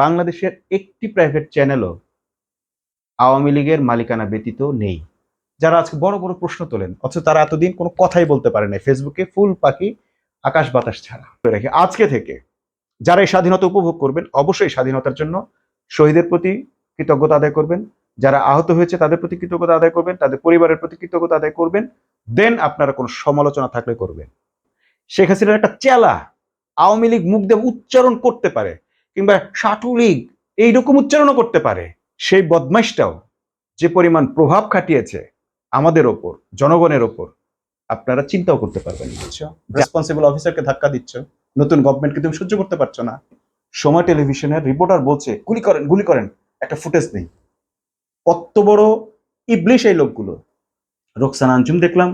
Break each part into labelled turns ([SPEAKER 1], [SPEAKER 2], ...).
[SPEAKER 1] বাংলাদেশের একটি প্রাইভেট চ্যানেলও আওয়ামী লীগের মালিকানা ব্যতীত নেই। যারা আজকে বড় বড় প্রশ্ন তোলেন, অথচ তারা এতদিন কোনো কথাই বলতে পারে না ফেসবুকে ফুল পাখি, আকাশ বাতাস ছাড়া। রেখে, আজকে থেকে যারা এই স্বাধীনতা উপভোগ করবেন, অবশ্যই স্বাধীনতার জন্য শহীদের প্রতি কৃতজ্ঞতা আদায় করবেন। যারা আহত হয়েছে, তাদের প্রতি কৃতজ্ঞতা আদায় করবেন। তাদের পরিবারের প্রতি কৃতজ্ঞতা আদায় করবেন। দেন আপনারা কোনো সমালোচনা থাকলে করবেন। শেখ হাসিনার একটা চেলা আওয়ামী লীগ মুখ দিয়ে উচ্চারণ করতে পারে। কিংবা সাটু লীগ এইরকম উচ্চারণও করতে পারে। সেই বদমাইশটাও যে পরিমাণ প্রভাব খাটিয়েছে আমাদের ওপর, জনগণের ওপর, আপনারা চিন্তাও করতে পারবেন রেসপন্সিবল অফিসারকে ধাক্কা দিচ্ছ, নতুন গভর্নমেন্টকে তুমি সহ্য করতে পারছ না। সময় টেলিভিশনের রিপোর্টার বলছে, গুলি করেন গুলি করেন, একটা ফুটেজ নেই। কত বড় ইবলিশ এই লোকগুলো। রোকসানা আঞ্জুম দেখলাম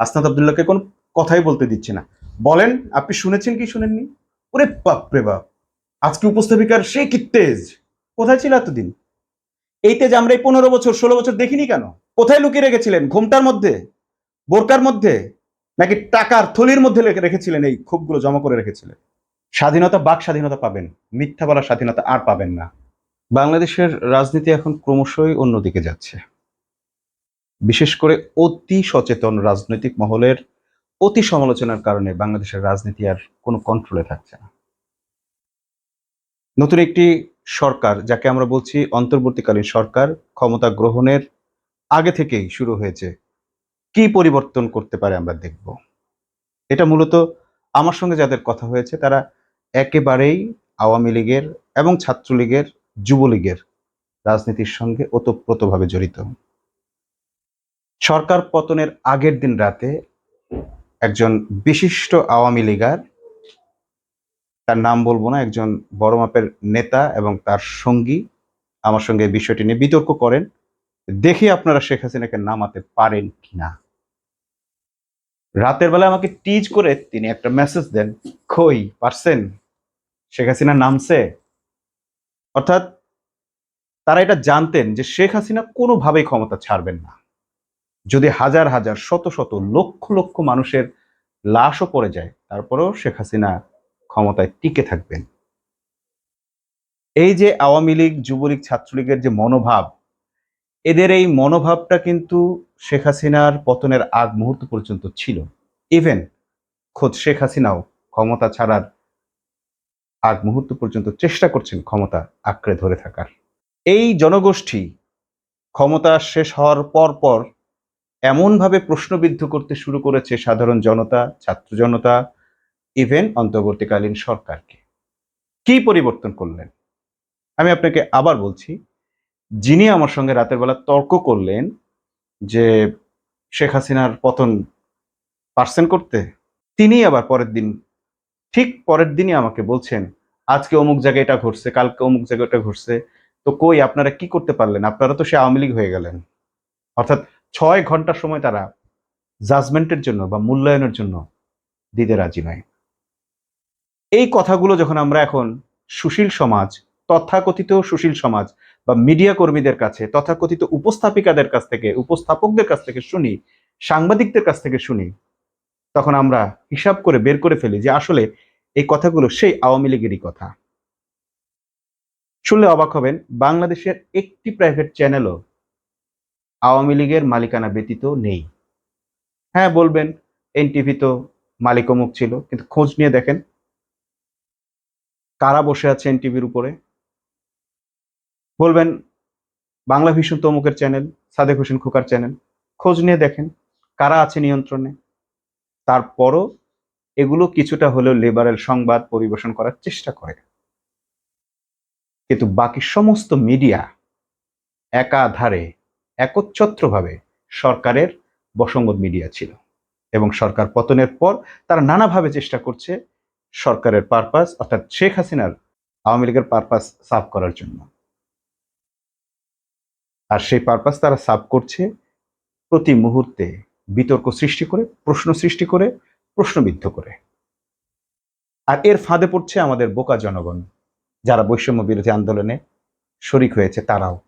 [SPEAKER 1] আসনাদ আবদুল্লাহকে কোন কথাই বলতে দিচ্ছে না। বলেন, আপনি শুনেছেন কি শুনেননি? ওরে বাপ রে বাপ! আজকে উপস্থাপিকার সে কি তেজ? কোথায় ছিল এতদিন? এই তেজ আমরা এই পনেরো বছর, ষোলো বছর দেখিনি কেন? কোথায় লুকিয়ে রেখেছিলেন? ঘোমটার মধ্যে? বোরকার মধ্যে? নাকি টাকার থলির মধ্যে রেখেছিলেন? এই ক্ষোভগুলো জমা করে রেখেছিলেন। স্বাধীনতা বাক স্বাধীনতা পাবেন, মিথ্যা বলার স্বাধীনতা আর পাবেন না। বাংলাদেশের রাজনীতি এখন ক্রমশই অন্যদিকে যাচ্ছে। বিশেষ করে অতি সচেতন রাজনৈতিক মহলের অতি সমালোচনার কারণে বাংলাদেশের রাজনীতি আর কোনো কন্ট্রোলে থাকছে না। নতুন একটি সরকার, যাকে আমরা বলছি অন্তর্বর্তীকালীন সরকার, ক্ষমতা গ্রহণের আগে থেকেই শুরু হয়েছে। কি পরিবর্তন করতে পারে আমরা দেখব। এটা মূলত আমার সঙ্গে যাদের কথা হয়েছে, তারা একেবারেই আওয়ামী লীগের এবং ছাত্রলীগের, যুবলীগের রাজনীতির সঙ্গে ওতপ্রোতভাবে জড়িত। সরকার পতনের আগের দিন রাতে একজন বিশিষ্ট আওয়ামী লীগার তার নাম বলব না, একজন বড় মাপের নেতা এবং তার সঙ্গী আমার সঙ্গে এই বিষয়টি নিয়ে বিতর্ক করেন। দেখি আপনারা শেখ হাসিনাকে নামাতে পারেন কিনা। রাতের বেলা আমাকে টিজ করে তিনি একটা মেসেজ দেন খই পারছেন? শেখ হাসিনা নামছে? অর্থাৎ তারা এটা জানতেন যে শেখ হাসিনা কোনোভাবেই ক্ষমতা ছাড়বেন না। যদি হাজার হাজার, শত শত লক্ষ লক্ষ মানুষের লাশও পড়ে যায়, তারপরেও শেখ হাসিনা ক্ষমতায় টিকে থাকবেন। এই যে আওয়ামী লীগ, যুবলীগ, ছাত্রলীগের যে মনোভাব, এদের এই মনোভাবটা কিন্তু শেখ হাসিনার পতনের আগ মুহূর্ত পর্যন্ত ছিল। ইভেন খোদ শেখ হাসিনাও ক্ষমতা ছাড়ার আগ মুহূর্ত পর্যন্ত চেষ্টা করছেন ক্ষমতা আঁকড়ে ধরে থাকার। এই জনগোষ্ঠী ক্ষমতা শেষ হওয়ার পর পর এমনভাবে প্রশ্নবিদ্ধ করতে শুরু করেছে সাধারণ জনতা, ছাত্র জনতা ইভেন অন্তর্বর্তীকালীন সরকারকে। কি পরিবর্তন করলেন? আমি আপনাকে আবার বলছি, যিনি আমার সঙ্গে রাতের বেলা তর্ক করলেন যে শেখ হাসিনার পতন পার্সেন করতে, তিনি আবার পরের দিন, ঠিক পরের দিনই আমাকে বলছেন, আজকে অমুক জায়গায় এটা ঘটছে, কালকে অমুক জায়গায় এটা ঘটছে, তো কই আপনারা কি করতে পারলেন? আপনারা তো সে আওয়ামী লীগ হয়ে গেলেন। অর্থাৎ ছয় ঘণ্টার সময় তারা জাজমেন্টের জন্য বা মূল্যায়নের জন্য দিতে রাজি নয় এই কথাগুলো যখন আমরা এখন সুশীল সমাজ, তথাকথিত সুশীল সমাজ বা মিডিয়া কর্মীদের কাছে, তথাকথিত উপস্থাপিকাদের কাছ থেকে, উপস্থাপকদের কাছ থেকে শুনি, সাংবাদিকদের কাছ থেকে শুনি, তখন আমরা হিসাব করে বের করে ফেলি যে আসলে এই কথাগুলো সেই আওয়ামী লীগেরই কথা। শুনলে অবাক হবেন, বাংলাদেশের একটি প্রাইভেট চ্যানেলও আওয়ামী লীগের মালিকানা ব্যতীত নেই। হ্যাঁ বলবেন, এনটিভি তো মালিক ছিল, কিন্তু খোঁজ নিয়ে দেখেন কারা বসে আছে এনটিভির উপরে। বলবেন, বাংলা ভীষণ তো অমুকের চ্যানেল, সাদেক হোসেন খোকার চ্যানেল। খোঁজ নিয়ে দেখেন, কারা আছে নিয়ন্ত্রণে। তারপরও এগুলো কিছুটা হলেও লিবারেল সংবাদ পরিবেশন করার চেষ্টা করে। কিন্তু বাকি সমস্ত মিডিয়া একাধারে, একচ্ছত্রভাবে সরকারের বসঙ্গত মিডিয়া ছিল। এবং সরকার পতনের পর তারা নানাভাবে চেষ্টা করছে সরকারের পারপাস অর্থাৎ শেখ হাসিনার আওয়ামী লীগের পারপাস সাফ করার জন্য। আর সেই পারপাস তারা সাফ করছে প্রতি মুহূর্তে বিতর্ক সৃষ্টি করে, প্রশ্ন সৃষ্টি করে, প্রশ্নবিদ্ধ করে। আর এর ফাঁদে পড়ছে আমাদের বোকা জনগণ, যারা বৈষম্য বিরোধী আন্দোলনে শরিক হয়েছে, তারাও।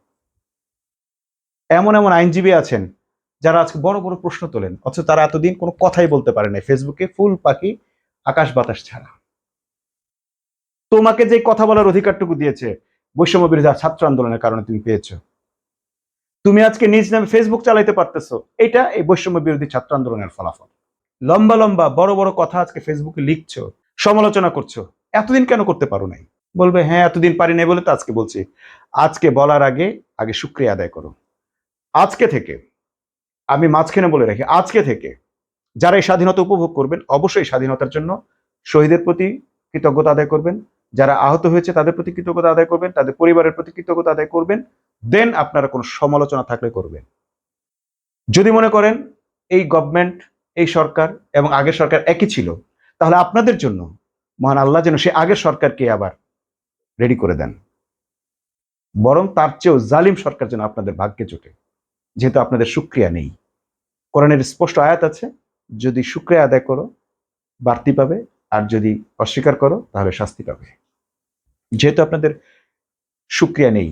[SPEAKER 1] এমন এমন আইনজীবী আছেন, যারা আজকে বড় বড় প্রশ্ন তোলেন, অথচ তারা এতদিন কোনো কথাই বলতে পারে না ফেসবুকে ফুল পাখি, আকাশ বাতাস ছাড়া। তোমাকে যে কথা বলার অধিকারটুকু দিয়েছে, বৈষম্য বিরোধী ছাত্র আন্দোলনের কারণে তুমি পেয়েছ। তুমি আজকে নিজ নামে ফেসবুক চালাইতে পারতেছো, এটা এই বৈষম্য বিরোধী ছাত্র আন্দোলনের ফলাফল। লম্বা লম্বা বড় বড় কথা আজকে ফেসবুকে লিখছো, সমালোচনা করছ, এতদিন কেন করতে পারো নাই? বলবে হ্যাঁ এতদিন পারি নাই বলে তো আজকে বলছি। আজকে বলার আগে আগে শুক্রিয়া আদায় করো। আজকে থেকে, আমি মাঝখানে বলে রাখি, আজকে থেকে যারা এই স্বাধীনতা উপভোগ করবেন, অবশ্যই স্বাধীনতার জন্য শহীদের প্রতি কৃতজ্ঞতা আদায় করবেন। যারা আহত হয়েছে, তাদের প্রতি কৃতজ্ঞতা আদায় করবেন, তাদের পরিবারের প্রতি কৃতজ্ঞতা আদায় করবেন দেন আপনারা কোনো সমালোচনা থাকলে করবেন। যদি মনে করেন এই গভর্নমেন্ট এই সরকার এবং আগের সরকার একই ছিল, তাহলে আপনাদের জন্য মহান আল্লাহ যেন সে আগের সরকারকে আবার রেডি করে দেন। বরং তার চেয়েও জালিম সরকার যেন আপনাদের ভাগ্যে জোটে যেহেতু আপনাদের সুক্রিয়া নেই। কোরআনের স্পষ্ট আয়াত আছে, যদি সুক্রিয়া আদায় করো, বাড়তি পাবে, আর যদি অস্বীকার করো, তাহলে শাস্তি পাবে। যেহেতু আপনাদের সুক্রিয়া নেই,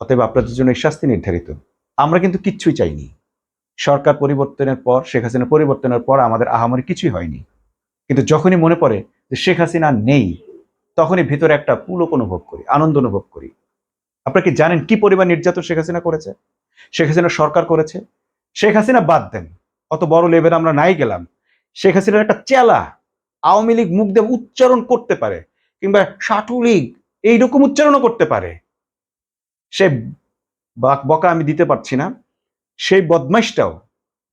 [SPEAKER 1] অতএব আপনাদের জন্য এই শাস্তি নির্ধারিত। আমরা কিন্তু কিচ্ছুই চাইনি। সরকার পরিবর্তনের পর, শেখ হাসিনা পরিবর্তনের পর আমাদের আহামরি কিছুই হয়নি। কিন্তু যখনই মনে পড়ে যে শেখ হাসিনা নেই, তখনই ভিতরে একটা পুলক অনুভব করি, আনন্দ অনুভব করি। আপনারা কি জানেন কি পরিমাণ নির্যাতন শেখ হাসিনা করেছে? শেখ হাসিনা সরকার করেছে? শেখ হাসিনা বাদ দেন। অত বড় লেভেলে আমরা নাই গেলাম। শেখ হাসিনার একটা চেলা আওয়ামী লীগ মুখ দিয়ে উচ্চারণ করতে পারে। কিংবা সাটু এইরকম উচ্চারণও করতে পারে। সে বাক- বকা আমি দিতে পারছি না। সেই বদমাইশটাও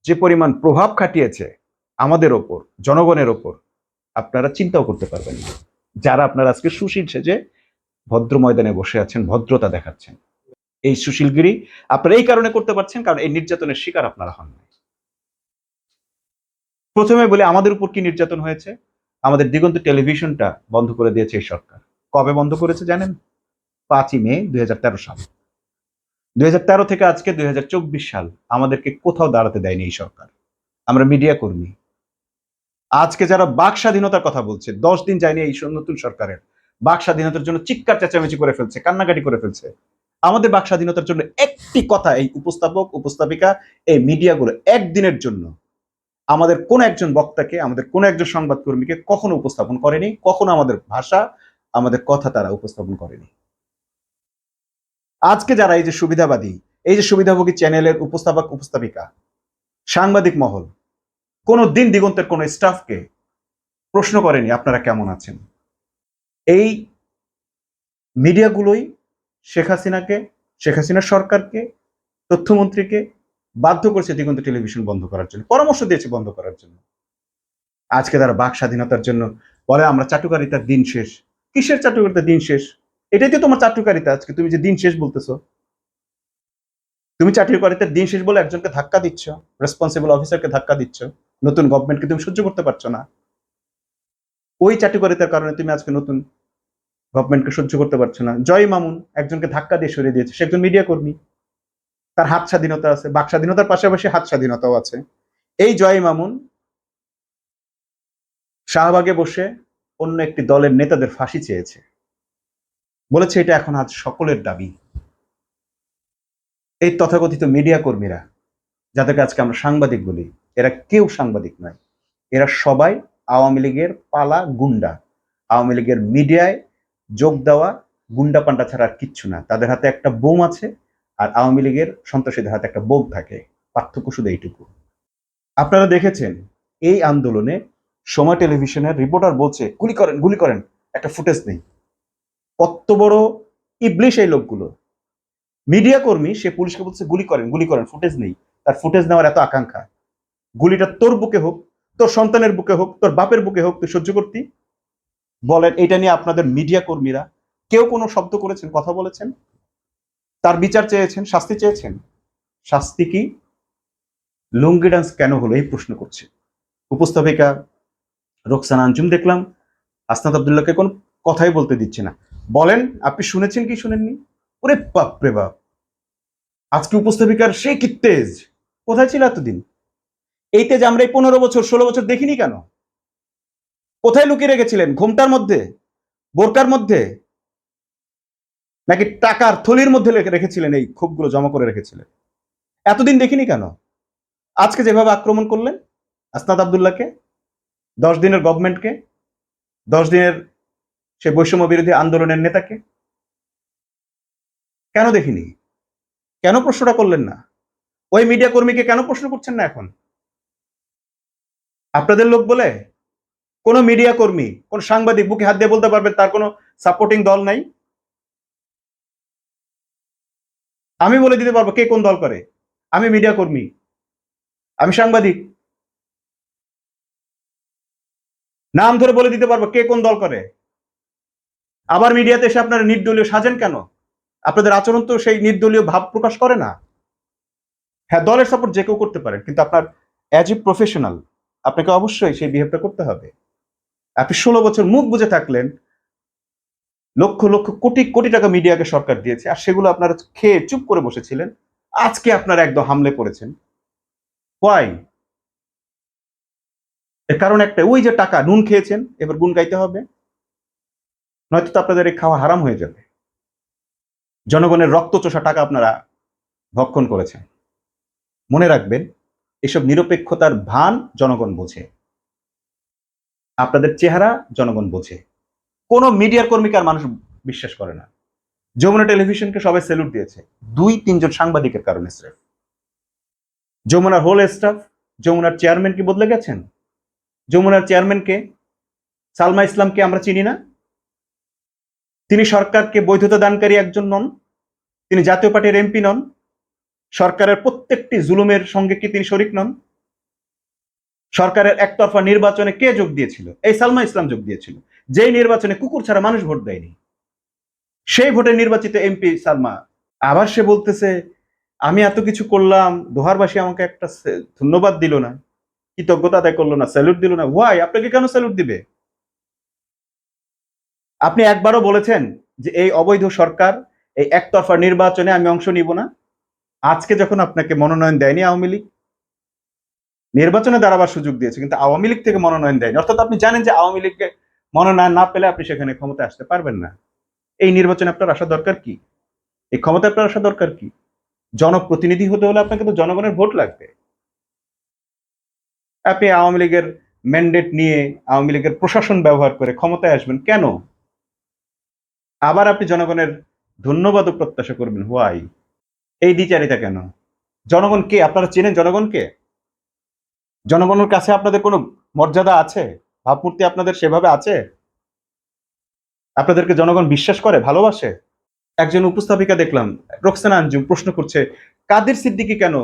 [SPEAKER 1] যে পরিমাণ প্রভাব খাটিয়েছে আমাদের ওপর, জনগণের ওপর, আপনারা চিন্তাও করতে পারবেন না। যারা আপনারা আজকে সুশীল সেজে ভদ্র ময়দানে বসে আছেন, ভদ্রতা দেখাচ্ছেন। এই সুশীলগিরি আপনারা এই কারণে করতে পারছেন কারণ এই নির্যাতনের শিকার আপনারা হন প্রথমে বলে, আমাদের উপর কি নির্যাতন হয়েছে? আমাদের দিগন্ত টেলিভিশনটা বন্ধ করে দিয়েছে এই সরকার। কবে বন্ধ করেছে জানেন? পাঁচই মে দুই হাজার তেরো সাল। দুই হাজার তেরো থেকে আজকে দুই হাজার চব্বিশ সাল আমাদেরকে কোথাও দাঁড়াতে দেয়নি এই সরকার। আমরা মিডিয়া কর্মী। আজকে যারা বাক স্বাধীনতার কথা বলছে, দশ দিন যায়নি এই নতুন সরকারের। বাক স্বাধীনতার জন্য চিৎকার চেঁচামেচি করে ফেলছে, কান্নাকাটি করে ফেলছে। আমাদের বাক স্বাধীনতার জন্য একটি কথা এই উপস্থাপক, উপস্থাপিকা, এই মিডিয়াগুলো একদিনের জন্য আমাদের কোন একজন বক্তাকে, আমাদের কোন একজন সংবাদকর্মীকে কখনো উপস্থাপন করেনি, কখনো আমাদের ভাষা, আমাদের কথা তারা উপস্থাপন করেনি। আজকে যারা এই যে সুবিধাবাদী, এই যে সুবিধাভোগী চ্যানেলের উপস্থাপক, উপস্থাপিকা, সাংবাদিক মহল, কোনো দিন দিগন্তের কোনো স্টাফকে প্রশ্ন করেনি আপনারা কেমন আছেন? এই মিডিয়াগুলোই শেখ হাসিনাকে, শেখ হাসিনার সরকারকে, তথ্যমন্ত্রীকে বাধ্য করেছে দিগন্ত টেলিভিশন বন্ধ করার জন্য, পরামর্শ দিয়েছে বন্ধ করার জন্য। আজকে তারা বাক স্বাধীনতার জন্য বলে, আমরা চাটুকারিতার দিন শেষ। কিসের চাটুকারিতার দিন শেষ? এটাই তো তোমার চাটুকারিতা আজকে, তুমি যে দিন শেষ বলতেছো। তুমি চাটুকারিতার দিন শেষ বলে একজনকে ধাক্কা দিচ্ছ রেসপন্সিবল অফিসারকে ধাক্কা দিচ্ছ, নতুন গভর্নমেন্টকে তুমি সহ্য করতে পারছ না। ওই চাটুকারিতার কারণে তুমি আজকে নতুন গভর্নমেন্টকে সহ্য করতে পারছ না। জয় মামুন একজনকে ধাক্কা দিয়ে সরিয়ে দিয়েছে, সে একজন মিডিয়া কর্মী। তার হাত স্বাধীনতা আছে, বাক স্বাধীনতার পাশাপাশি হাত স্বাধীনতাও আছে। এই জয় মামুন শাহবাগে বসে অন্য একটি দলের নেতাদের ফাঁসি চেয়েছে। বলেছে এটা এখন আজ সকলের দাবি। এই তথাকথিত মিডিয়া কর্মীরা, যাদেরকে আজকে আমরা সাংবাদিক বলি, এরা কেউ সাংবাদিক নয়। এরা সবাই আওয়ামী লীগের পালা গুন্ডা। আওয়ামী লীগের মিডিয়ায় যোগ দেওয়া গুন্ডা পান্ডা ছাড়া আর কিচ্ছু না। তাদের হাতে একটা বোম আছে আর আওয়ামী লীগের সন্ত্রাসীদের হাতে একটা বোম থাকে। পার্থক্য শুধু এইটুকু। আপনারা দেখেছেন, এই আন্দোলনে সময় টেলিভিশনের রিপোর্টার বলছে, গুলি করেন গুলি করেন, একটা ফুটেজ নেই। কত বড় ইবলিশ এই লোকগুলো। মিডিয়া কর্মী, সে পুলিশকে বলছে, গুলি করেন গুলি করেন, ফুটেজ নেই। তার ফুটেজ নেওয়ার এত আকাঙ্ক্ষা। গুলিটা তোর বুকে হোক, তোর সন্তানের বুকে হোক, তোর বাপের বুকে হোক, তুই সহ্য করতি? বলেন, এটা নিয়ে আপনাদের মিডিয়া কর্মীরা কেউ কোনো শব্দ করেছেন, কথা বলেছেন? তার বিচার চেয়েছেন, শাস্তি চেয়েছেন? শাস্তি কি? লুঙ্গি ডান্স কেন হলো? এই প্রশ্ন করছে। উপস্থাপিকা রোকসানা আঞ্জুম দেখলাম। আসনাদ আবদুল্লাহকে কোন কথাই বলতে দিচ্ছে না। বলেন, আপনি শুনেছেন কি শুনেননি? ওরে বাপ রে বাপ! আজকে উপস্থাপিকার সে কি তেজ? কোথায় ছিল এতদিন? এই তেজ আমরা এই পনেরো বছর, ষোলো বছর দেখিনি কেন? কোথায় লুকিয়ে রেখেছিলেন? ঘোমটার মধ্যে? বোরকার মধ্যে? নাকি টাকার থলির মধ্যে রেখেছিলেন এই ক্ষোভগুলো জমা করে রেখেছিলেন? এতদিন দেখিনি কেন? আজকে যেভাবে আক্রমণ করলেন, আসনাদ আবদুল্লাহকে, দশ দিনের গভর্নমেন্টকে, দশ দিনের সে বৈষম্য বিরোধী আন্দোলনের নেতাকে, কেন দেখিনি? কেন প্রশ্নটা করলেন না? ওই মিডিয়া কর্মীকে কেন প্রশ্ন করছেন না এখন? আপনাদের লোক বলে, কোনো মিডিয়া কর্মী, কোন সাংবাদিক বুকে হাত দিয়ে বলতে পারবেন, তার কোনো সাপোর্টিং দল নাই। আমি বলে দিতে পারব কে কোন দল করে? আমি মিডিয়া কর্মী। আমি সাংবাদিক। নাম ধরে বলে দিতে পারব কে কোন দল করে? আবার মিডিয়াতে এসে আপনারা নির্দলীয় সাজেন কেন? আপনাদের আচরণ তো সেই নির্দলীয় ভাব প্রকাশ করে না। হ্যাঁ দলের সাপোর্ট যে কেউ করতে পারেন কিন্তু আপনার অ্যাজ এ প্রফেশনাল আপনাকে অবশ্যই সেই বিহেভটা করতে হবে। আপনি ষোলো বছর মুখ বুঝে থাকলেন লক্ষ লক্ষ কোটি কোটি টাকা মিডিয়াকে সরকার দিয়েছে, আর সেগুলো আপনারা খেয়ে চুপ করে বসেছিলেন। আজকে আপনারা একদম হামলে করেছেন ওয়াই এর কারণ একটা, ওই যে টাকা, নুন খেয়েছেন, এবার গুণ গাইতে হবে। নয়তো তো আপনাদের এই খাওয়া হারাম হয়ে যাবে। জনগণের রক্ত চোষা টাকা আপনারা ভক্ষণ করেছেন। মনে রাখবেন, এসব নিরপেক্ষতার ভান জনগণ বোঝে। আপনাদের চেহারা জনগণ বোঝে। কোনো মিডিয়ার কর্মীকে আর মানুষ বিশ্বাস করে না। যমুনা টেলিভিশনকে সবাই স্যালুট দিয়েছে। দুই, তিনজন সাংবাদিকের কারণে স্রেফ। যমুনার হোল স্টাফ যমুনার চেয়ারম্যান কি বদলে গেছেন? যমুনার চেয়ারম্যানকে সালমা ইসলামকে আমরা চিনি না? তিনি সরকারকে বৈধতা দানকারী একজন নন। তিনি জাতীয় পার্টির এমপি নন। সরকারের প্রত্যেকটি জুলুমের সঙ্গে কি তিনি শরিক নন? সরকারের একতরফা নির্বাচনে কে যোগ দিয়েছিল? এই সালমা ইসলাম যোগ দিয়েছিল। যেই নির্বাচনে কুকুর ছাড়া মানুষ ভোট দেয়নি, সেই ভোটে নির্বাচিত এমপি সালমা আবার সে বলতেছে, আমি এত কিছু করলাম, দোহারবাসী আমাকে একটা ধন্যবাদ দিল না, কৃতজ্ঞতা আদায় করল না, স্যালুট দিল না। ওয়াই আপনাকে কেন স্যালুট দিবে? আপনি একবারও বলেছেন যে এই অবৈধ সরকার, এই একতরফা নির্বাচনে আমি অংশ নিব না। আজকে যখন আপনাকে মনোনয়ন দেয়নি আওয়ামী লীগ, নির্বাচনে দাঁড়াবার সুযোগ দিয়েছে, কিন্তু আওয়ামী লীগ থেকে মনোনয়ন দেয়নি। অর্থাৎ আপনি জানেন যে আওয়ামী লীগকে মনোনয়ন না পেলে আপনি সেখানে ক্ষমতায় আসতে পারবেন না। এই নির্বাচনে আপনার আসা দরকার কি? এই ক্ষমতা আপনার আসা দরকার কি? জনপ্রতিনিধি হতে হলে আপনাকে তো জনগণের ভোট লাগবে। আপনি আওয়ামী লীগের ম্যান্ডেট নিয়ে আওয়ামী লীগের প্রশাসন ব্যবহার করে ক্ষমতায় আসবেন কেন? আবার আপনি জনগণের ধন্যবাদও প্রত্যাশা করবেন। হোয়াই এই দ্বিচারিতা কেন? জনগণ কে? আপনারা চেনেন জনগণকে? জনগণের কাছে আপনাদের কোনো মর্যাদা আছে? ভাবমূর্তি আপনাদের সেভাবে আছে? আপনাদেরকে জনগণ বিশ্বাস করে, ভালোবাসে? একজন উপস্থাপিকা দেখলাম, রোকসানা আঞ্জুম প্রশ্ন করছে, কাদের সিদ্দিকি কেন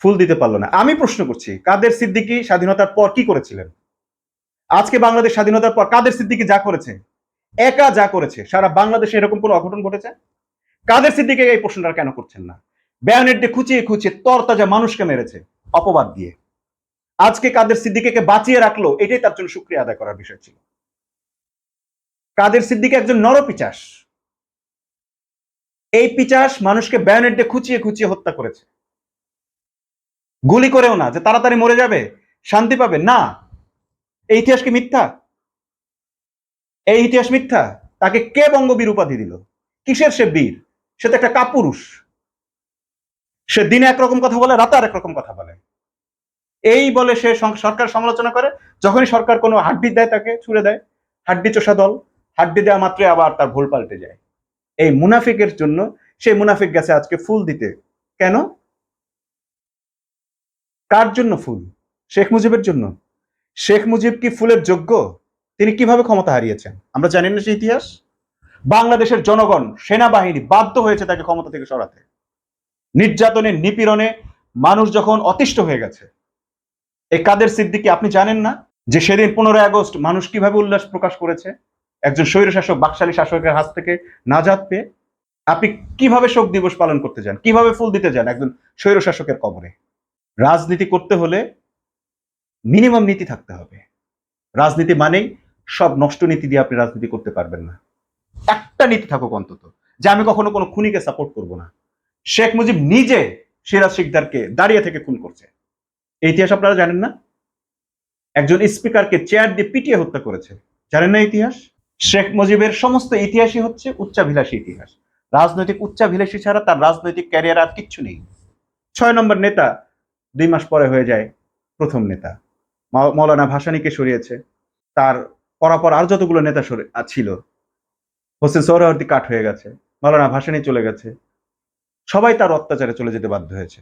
[SPEAKER 1] ফুল দিতে পারল না? আমি প্রশ্ন করছি, কাদের সিদ্দিকি স্বাধীনতার পর কি করেছিলেন? আজকে বাংলাদেশ স্বাধীনতার পর কাদের সিদ্দিকি যা করেছে? একা যা করেছে? সারা বাংলাদেশে এরকম কোনো অঘটন ঘটেছে? কাদের সিদ্দিকে এই প্রশ্নটা কেন করছেন না? ব্যানেট দিয়ে খুঁচিয়ে খুঁচিয়ে তরতাজা মানুষকে মেরেছে, অপবাদ দিয়ে। আজকে কাদের সিদ্দিকে বাঁচিয়ে রাখল, এটাই তার জন্য সুক্রিয়া আদায় করার বিষয় ছিল। কাদের সিদ্দিকে একজন নরপিচাস। এই পিচাস মানুষকে ব্যানেট দিয়ে খুঁচিয়ে খুঁচিয়ে হত্যা করেছে। গুলি করেও না, যে তাড়াতাড়ি মরে যাবে, শান্তি পাবে। না, এই ইতিহাস কি মিথ্যা? এই ইতিহাস মিথ্যা? তাকে কে বঙ্গবীর উপাধি দিল? কিসের সে বীর? সে তো একটা কাপুরুষ। সে দিনে একরকম কথা বলে, রাতে আর একরকম কথা বলে। এই বলে সে সরকার সমালোচনা করে, যখনই সরকার কোনো হাড্ডি দেয় তাকে, ছুড়ে দেয় হাড্ডি চোষা দল হাড্ডি দেওয়া মাত্রই আবার তার ভুল পাল্টে যায়। এই মুনাফিকের জন্য, সেই মুনাফিক গেছে আজকে ফুল দিতে। কেন? কার জন্য ফুল? শেখ মুজিবের জন্য। শেখ মুজিব কি ফুলের যোগ্য? তিনি কীভাবে ক্ষমতা হারিয়েছেন? আমরা জানি না সেই ইতিহাস। বাংলাদেশের জনগণ, সেনাবাহিনী বাধ্য হয়েছে তাকে ক্ষমতা থেকে সরাতে। নির্যাতনে নিপীড়নে মানুষ যখন অতিষ্ঠ হয়ে গেছে এই কাদের সিদ্দিকি আপনি জানেন না? যে সেদিন পনেরোই আগস্ট মানুষ কীভাবে উল্লাস প্রকাশ করেছে? একজন স্বৈরশাসক, বাকশালী শাসকের হাত থেকে নাজাত পেয়ে আপনি কীভাবে শোক দিবস পালন করতে যান? কীভাবে ফুল দিতে যান একজন স্বৈরশাসকের কবরে? রাজনীতি করতে হলে মিনিমাম নীতি থাকতে হবে। রাজনীতি মানেই সব নষ্ট নীতি দিয়ে আপনি রাজনীতি করতে পারবেন না। একটা নীতি থাকুক অন্তত, যে আমি কখনো কোনো খুনিকে সাপোর্ট করব না। শেখ মুজিব নিজে সিরাজ শিকদারকে দাঁড়িয়ে থেকে খুন করছে। ইতিহাস আপনারা জানেন না? একজন স্পিকারকে চেয়ার দিয়ে পিটিয়ে হত্যা করেছে। জানেন না ইতিহাস? শেখ মুজিবের সমস্ত ইতিহাসই হচ্ছে উচ্চাভিলাষী ইতিহাস। রাজনৈতিক উচ্চাভিলাষী ছাড়া তার রাজনৈতিক ক্যারিয়ার আর কিচ্ছু নেই। ছয় নম্বর নেতা দুই মাস পরে হয়ে যায় প্রথম নেতা। মৌলানা ভাসানীকে সরিয়েছে। তার পরাপর আর যতগুলো নেতা সরে ছিল, হোসেন সোহরাওয়ার্দী কাঠ হয়ে গেছে, মৌলানা ভাসানী চলে গেছে। সবাই তার অত্যাচারে চলে যেতে বাধ্য হয়েছে।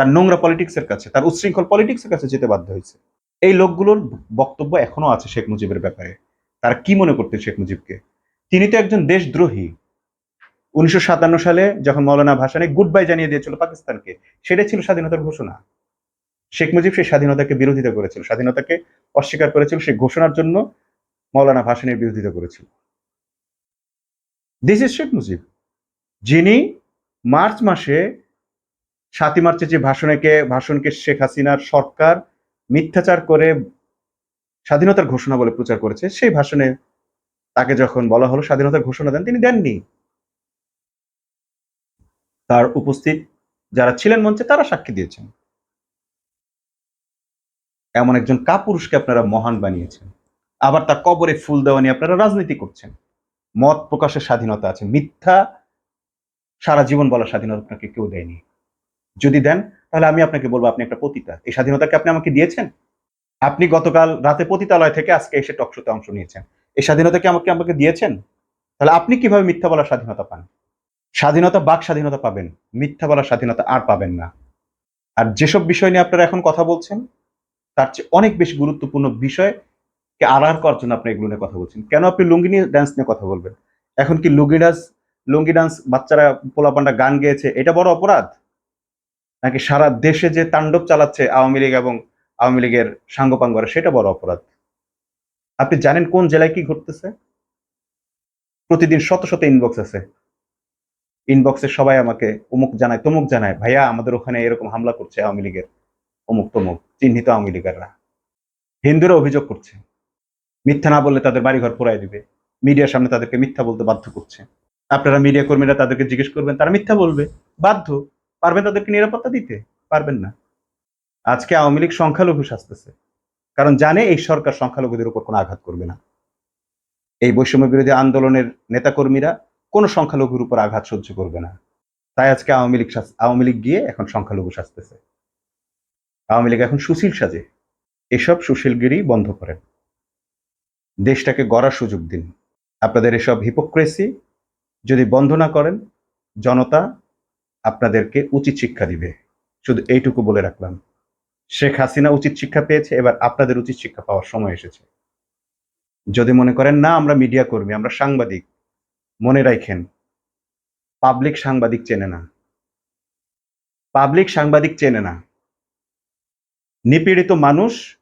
[SPEAKER 1] তার নোংরা পলিটিক্সের কাছে, তার উচ্ছৃঙ্খল পলিটিক্সের কাছে যেতে বাধ্য হয়েছে। এই লোকগুলোর বক্তব্য এখনও আছে শেখ মুজিবের ব্যাপারে। তারা কি মনে করতেন শেখ মুজিবকে? তিনি তো একজন দেশদ্রোহী। উনিশশো সাতান্ন সালে যখন মৌলানা ভাসানি গুড বাই জানিয়ে দিয়েছিল পাকিস্তানকে সেটাই ছিল স্বাধীনতার ঘোষণা। শেখ মুজিব সেই স্বাধীনতাকে বিরোধিতা করেছিল। স্বাধীনতাকে অস্বীকার করেছিল সেই ঘোষণার জন্য মৌলানা ভাসানির বিরোধিতা করেছিল। This is Sheikh Mujib. যিনি মার্চ মাসে সাতই মার্চে যে ভাষণকে ভাষণকে শেখ হাসিনার সরকার মিথ্যাচার করে স্বাধীনতার ঘোষণা বলে প্রচার করেছে, সেই ভাষণে তাকে যখন বলা হলো, স্বাধীনতার ঘোষণা দেন, তিনি দেননি। তার উপস্থিত যারা ছিলেন মঞ্চে, তারা সাক্ষী দিয়েছেন। এমন একজন কাপুরুষকে আপনারা মহান বানিয়েছেন। আবার তার কবরে ফুল দেওয়া নিয়ে আপনারা রাজনীতি করছেন। মত প্রকাশের স্বাধীনতা আছে, মিথ্যা সারা জীবন বলার স্বাধীনতা আপনাকে কেউ দেয়নি। যদি দেন, তাহলে আমি আপনাকে বলব আপনি একটা পতিতা। এই স্বাধীনতাকে আপনি আমাকে দিয়েছেন? আপনি গতকাল রাতে পতিতালয় থেকে আজকে এসে টকশোতে অংশ নিয়েছেন। এই স্বাধীনতাকে আমাকে আমাকে দিয়েছেন? তাহলে আপনি কীভাবে মিথ্যা বলার স্বাধীনতা পান? স্বাধীনতা বাক স্বাধীনতা পাবেন, মিথ্যা বলার স্বাধীনতা আর পাবেন না। আর যেসব বিষয় নিয়ে আপনারা এখন কথা বলছেন, তার চেয়ে অনেক বেশি গুরুত্বপূর্ণ বিষয়কে আড়াল করার জন্য আপনি এগুলো নিয়ে কথা বলছেন। কেন আপনি লুঙ্গি নিয়ে ড্যান্স নিয়ে কথা বলবেন? এখন কি লুঙ্গি ডান্স লুঙ্গি ডান্স বাচ্চারা পোলাপান্ডা গান গেয়েছে, এটা বড় অপরাধ। নাকি সারা দেশে যে তাণ্ডব চালাচ্ছে আওয়ামী লীগ এবং আওয়ামী লীগের সাঙ্গপাঙ্গরা, সেটা বড় অপরাধ। আপনি জানেন কোন জেলায় কি ঘটতেছে? প্রতিদিন শত শত ইনবক্স আছে। ইনবক্সে সবাই আমাকে অমুক জানায়, তমুক জানায়, ভাইয়া, আমাদের ওখানে এরকম হামলা করছে আওয়ামী লীগের। অমুক তমুক, চিহ্নিত আওয়ামী লীগাররা। হিন্দুরা অভিযোগ করছে। মিথ্যা না বললে তাদের বাড়িঘর পোড়ায় দিবে। মিডিয়ার সামনে তাদেরকে মিথ্যা বলতে বাধ্য করছে। আপনারা মিডিয়া কর্মীরা তাদেরকে জিজ্ঞেস করবেন, তারা মিথ্যা বলবে। বাধ্য। পারবেন তাদেরকে নিরাপত্তা দিতে? পারবেন না। আজকে আওয়ামী লীগ সংখ্যালঘু সাজতেছে কারণ জানে এই সরকার সংখ্যালঘুদের উপর কোনো আঘাত করবে না। এই বৈষম্য বিরোধী আন্দোলনের নেতাকর্মীরা কোনো সংখ্যালঘুর উপর আঘাত সহ্য করবে না। তাই আজকে আওয়ামী লীগ আওয়ামী লীগ গিয়ে এখন সংখ্যালঘু সাজতেছে আওয়ামী লীগ এখন সুশীল সাজে। এসব সুশীলগিরি বন্ধ করেন। দেশটাকে গড়ার সুযোগ দিন। আপনাদের এসব হিপোক্রেসি যদি বন্ধ না করেন, জনতা আপনাদেরকে উচিত শিক্ষা দিবে। শুধু এইটুকু বলে রাখলাম। শেখ হাসিনা উচিত শিক্ষা পেয়েছে, এবার আপনাদের উচিত শিক্ষা পাওয়ার সময় এসেছে। যদি মনে করেন, না, আমরা মিডিয়া কর্মী, আমরা সাংবাদিক, মনে রাখেন, পাবলিক সাংবাদিক চেনে না। পাবলিক সাংবাদিক চেনে না। নিপীড়িত মানুষ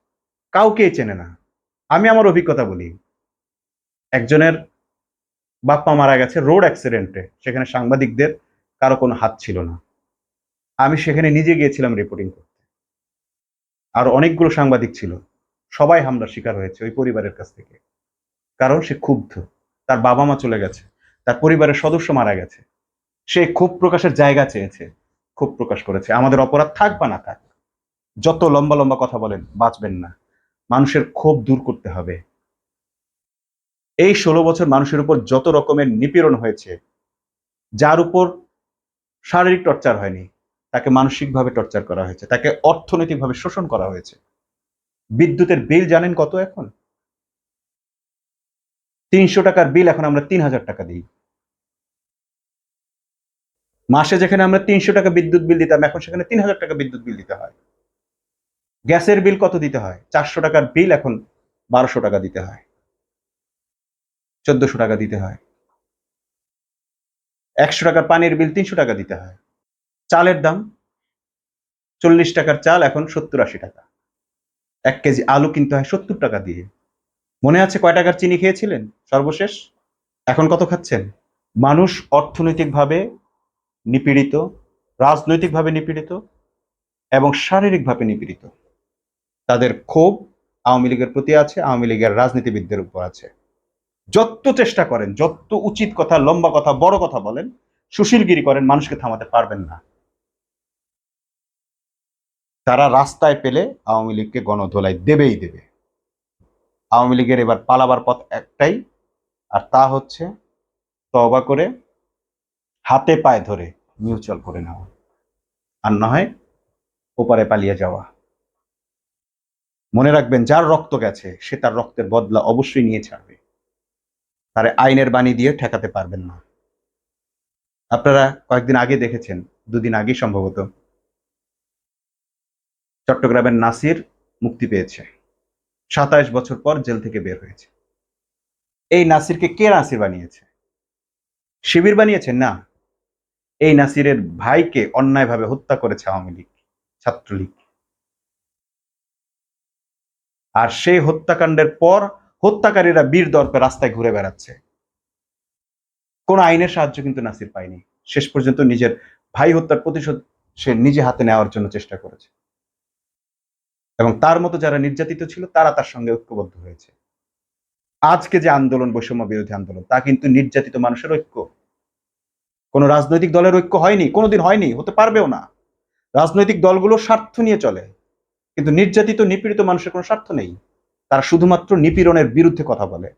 [SPEAKER 1] কাউকে চেনে না। আমি আমার অভিজ্ঞতা বলি। একজনের বাপ্পা মারা গেছে রোড অ্যাক্সিডেন্টে, সেখানে সাংবাদিকদের কারও কোনো হাত ছিল না। আমি সেখানে নিজে গিয়েছিলাম রিপোর্টিং করতে। আর অনেকগুলো সাংবাদিক ছিল। সবাই হামলার শিকার হয়েছে ওই পরিবারের কাছ থেকে। কারণ সে ক্ষুব্ধ। তার বাবা মা চলে গেছে। তার পরিবারের সদস্য মারা গেছে। সে ক্ষোভ প্রকাশের জায়গা চেয়েছে। ক্ষোভ প্রকাশ করেছে। আমাদের অপরাধ থাক বা না থাক। যত লম্বা লম্বা কথা বলেন, বাঁচবেন না। মানুষের ক্ষোভ দূর করতে হবে। এই ষোলো বছর মানুষের উপর যত রকমের নিপীড়ন হয়েছে, যার উপর শারীরিক টর্চার হয়নি, তাকে মানসিকভাবে টর্চার করা হয়েছে, তাকে অর্থনৈতিকভাবে শোষণ করা হয়েছে। বিদ্যুতের বিল জানেন কত এখন? তিনশো টাকার বিল এখন আমরা তিন হাজার টাকা দিই। মাসে যেখানে আমরা তিনশো টাকা বিদ্যুৎ বিল দিতাম, এখন সেখানে তিন হাজার টাকা বিদ্যুৎ বিল দিতে হয়। গ্যাসের বিল কত দিতে হয়? চারশো টাকার বিল এখন বারোশো টাকা দিতে হয়। চোদ্দশো টাকা দিতে হয়। একশো টাকার পানির বিল তিনশো টাকা দিতে হয়। চালের দাম চল্লিশ টাকার চাল এখন সত্তর আশি টাকা। এক কেজি আলু কিনতে হয় সত্তর টাকা দিয়ে। মনে আছে কয় টাকার চিনি খেয়েছিলেন? সর্বশেষ। এখন কত খাচ্ছেন? মানুষ অর্থনৈতিকভাবে নিপীড়িত, রাজনৈতিকভাবে নিপীড়িত এবং শারীরিকভাবে নিপীড়িত। তাদের ক্ষোভ আওয়ামী লীগের প্রতি আছে, আওয়ামী লীগের রাজনীতিবিদদের উপর আছে। যত চেষ্টা করেন যত উচিত কথা, লম্বা কথা, বড় কথা বলেন, সুশীলগিরি করেন, মানুষকে থামাতে পারবেন না। তারা রাস্তায় পেলে আওয়ামী লীগকে গণধোলাই দেবেই দেবে। আওয়ামী লীগের এবার পালাবার পথ একটাই, আর তা হচ্ছে তবা করে হাতে পায়ে ধরে মিউচুয়াল করে নেওয়া। আর না হয় ওপারে পালিয়ে যাওয়া। মনে রাখবেন, যার রক্ত গেছে, সে তার রক্তের বদলা অবশ্যই নিয়ে ছাড়বে। তারে আইনের বাণী দিয়ে ঠেকাতে পারবেন না। আপনারা কয়েকদিন আগে দেখেছেন, দুদিন আগে সম্ভবত। চট্টগ্রামের নাসির মুক্তি পেয়েছে। সাতাইশ বছর পর জেল থেকে বের হয়েছে। এই নাসিরকে কে নাসির বানিয়েছে? শিবির বানিয়েছেন না। এই নাসিরের ভাইকে অন্যায়ভাবে হত্যা করেছে আওয়ামী লীগ, ছাত্রলীগ। আর সেই হত্যাকাণ্ডের পর হত্যাকারীরা বীর দর্পে রাস্তায় ঘুরে বেড়াচ্ছে। কোন আইনের সাহায্য কিন্তু নাসির পায়নি। শেষ পর্যন্ত নিজের ভাই হত্যার প্রতিশোধ সে নিজে হাতে নেওয়ার জন্য চেষ্টা করেছে। এবং তার মতো যারা নির্যাতিত ছিল, তারা তার সঙ্গে ঐক্যবদ্ধ হয়েছে। আজকে যে আন্দোলন, বৈষম্য বিরোধী আন্দোলন, তা কিন্তু নির্যাতিত মানুষের ঐক্য। কোন রাজনৈতিক দলের ঐক্য হয়নি, কোনোদিন হয়নি, হতে পারবেও না। রাজনৈতিক দলগুলো স্বার্থ নিয়ে চলে, কিন্তু নির্যাতিত, নিপীড়িত মানুষের কোনো স্বার্থ নেই। তারা শুধুমাত্র নিপীড়নের বিরুদ্ধে কথা বলে।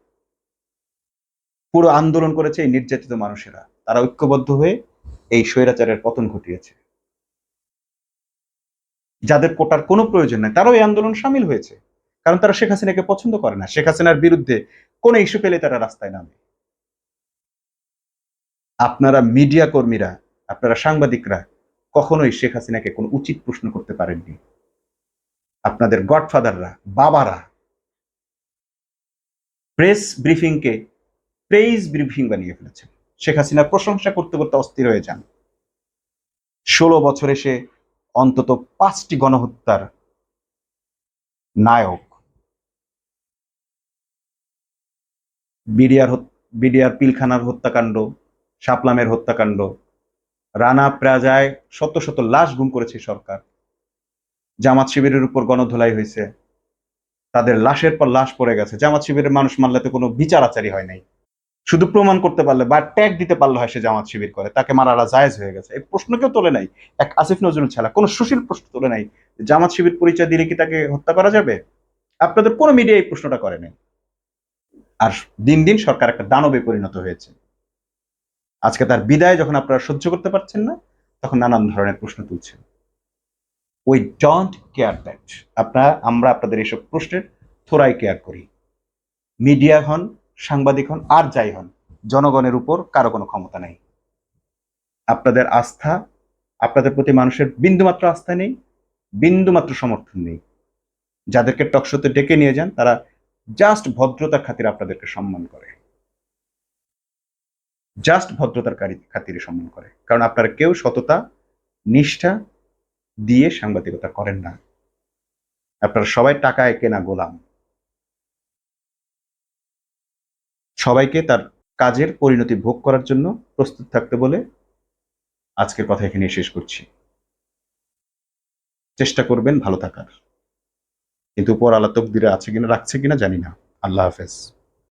[SPEAKER 1] পুরো আন্দোলন করেছে এই নির্যাতিত মানুষেরা। তারা ঐক্যবদ্ধ হয়ে এই স্বৈরাচারের পতন ঘটিয়েছে। যাদের কোটার কোনো প্রয়োজন নাই, তারাও এই আন্দোলন সামিল হয়েছে। কারণ তারা শেখ হাসিনাকে পছন্দ করে না। শেখ হাসিনার বিরুদ্ধে কোন ইস্যু পেলে তারা রাস্তায় নামে। আপনারা মিডিয়া কর্মীরা, আপনারা সাংবাদিকরা কখনোই শেখ হাসিনাকে কোনো উচিত প্রশ্ন করতে পারেননি। আপনাদের গডফাদাররা, বাবারা প্রেস ব্রিফিংকে প্রেইজ ব্রিফিং বানিয়ে ফেলেছেন শেখ হাসিনার প্রশংসা করতে করতে অস্থির হয়ে যান। ষোলো বছরে সে অন্তত পাঁচটি গণহত্যার নায়ক বিডিআর বিডিআর পিলখানার হত্যাকাণ্ড শাপলামের হত্যাকাণ্ড, রানা প্রাজায় শত শত লাশ গুম করেছে সরকার। জামাত শিবিরের উপর গণধোলাই হয়েছে। তাদের লাশের পর লাশ পড়ে গেছে। জামাত শিবিরের মানুষ মানলে তো কোনো বিচার আচারই হয় নাই। শুধু প্রমাণ করতে পারলে বা ট্যাগ দিতে পারলে হয় সে জামাত শিবির করে। তাকে মারারা জায়েজ হয়ে গেছে। এই প্রশ্ন কেউ তোলে নাই। এক আসিফ নজরুল ছাড়া কোনো সুশীল প্রশ্ন তোলে নাই জামাত শিবির পরিচয় দিলে কি তাকে হত্যা করা যাবে? আপনাদের কোনো মিডিয়া এই প্রশ্নটা করে নাই। আর দিন দিন সরকার একটা দানবে পরিণত হয়েছে। আজকে তার বিদায় যখন আপনারা সহ্য করতে পারছেন না, তখন নানান ধরনের প্রশ্ন তুলছেন। উই ডোন্ট কেয়ার দ্যাট আপনারা, আমরা আপনাদের এইসব প্রশ্নের থোড়াই কেয়ার করি। মিডিয়া হন, সাংবাদিক হন, আর যাই হন, জনগণের উপর কারও কোনো ক্ষমতা নেই। আপনাদের আস্থা, আপনাদের প্রতি মানুষের বিন্দুমাত্র আস্থা নেই, বিন্দুমাত্র সমর্থন নেই। যাদেরকে টকশোতে ডেকে নিয়ে যান, তারা জাস্ট ভদ্রতার খাতিরে আপনাদেরকে সম্মান করে। জাস্ট ভদ্রতার খাতিরে সম্মান করে। কারণ আপনারা কেউ সততা, নিষ্ঠা দিয়ে সাংবাদিকতা করেন না। আপনারা সবাই টাকায় কেনা গোলাম। সবাইকে তার কাজের পরিণতি ভোগ করার জন্য প্রস্তুত থাকতে বলে আজকের কথা এখানে শেষ করছি। চেষ্টা করবেন ভালো থাকার। কিন্তু উপর আল্লাহ তকদিরে আছে কিনা, রাখছে কিনা জানি না। আল্লাহ হাফেজ।